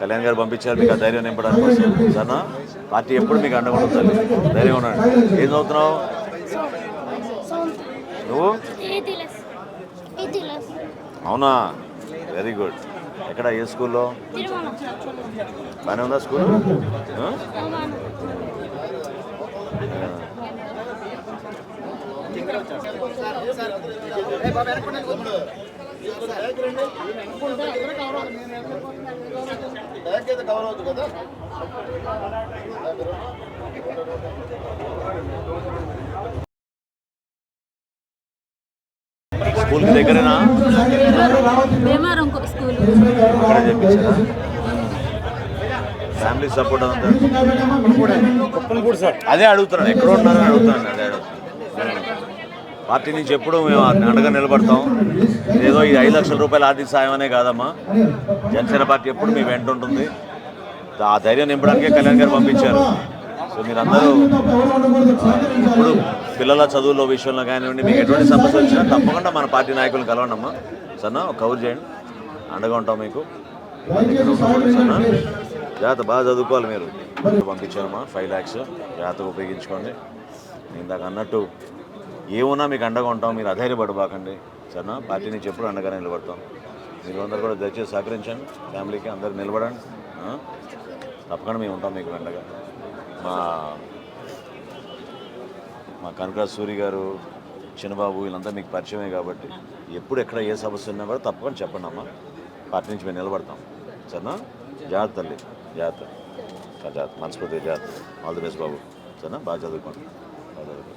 కళ్యాణ్ గారు పంపించారు మీకు ఆ ధైర్యం నింపడానికి కోసం సరేనా? పార్టీ ఎప్పుడు మీకు అండగా ఉంటుంది ధైర్యం ఉండండి. ఏం చదువుతున్నావు? నువ్వు? అవునా? Very good. ఎక్కడ? ఏ స్కూల్లో? బాగానే ఉందా స్కూల్? అవమానం స్కూల్కి దగ్గరేనా? భీమారం స్కూల్. చెప్పించారా ఫ్యామిలీ సపోర్ట్ అదే అడుగుతున్నాను ఎక్కడ ఉన్నారని అడుగుతున్నాను పార్టీ నుంచి ఎప్పుడు మేము అండగా నిలబడతాం. ఏదో ఈ ఐదు లక్షల రూపాయల ఆర్థిక సాయం అనే కాదమ్మా. జనసేన పార్టీ ఎప్పుడు మీ వెంట ఉంటుంది. ఆ ధైర్యం నింపడానికే కళ్యాణ్ గారు పంపించారు. సో మీరందరూ ఇప్పుడు పిల్లల చదువుల విషయంలో కానివ్వండి మీకు ఎటువంటి సమస్య వచ్చినా తప్పకుండా మన పార్టీ నాయకులను కలవండి అమ్మా సన్నా ఒక కవర్ చేయండి. అండగా ఉంటాం మీకు. జాగ్రత్త బాగా చదువుకోవాలి మీరు. పంపించారమ్మా ఫైవ్ ల్యాక్స్ జాగ్రత్తగా ఉపయోగించుకోండి. ఇందాక అన్నట్టు ఏమున్నా మీకు అండగా ఉంటాం మీరు అధైర్యపడబాకండి. సరేనా? పార్టీ నుంచి ఎప్పుడు అండగా నిలబడతాం. మీరు అందరూ కూడా దయచేసి సహకరించండి. ఫ్యామిలీకి అందరు నిలబడండి. తప్పకుండా మేము ఉంటాం మీకు అండగా. మా మా కనకరాజ్ సూరి గారు చిన్నబాబు వీళ్ళంతా మీకు పరిచయమే కాబట్టి ఎప్పుడు ఎక్కడ ఏ సమస్య ఉన్నా కూడా తప్పకుండా చెప్పండి అమ్మా. పార్టీ నుంచి మేము నిలబడతాం. సరేనా? జాగ్రత్త తల్లి. జాగ్రత్త. జాగ్రత్త. మనస్ఫూర్తిగా జాగ్రత్త. ఆల్ ది బెస్ట్ బాబు. సరేనా? బాగా చదువుకోండి.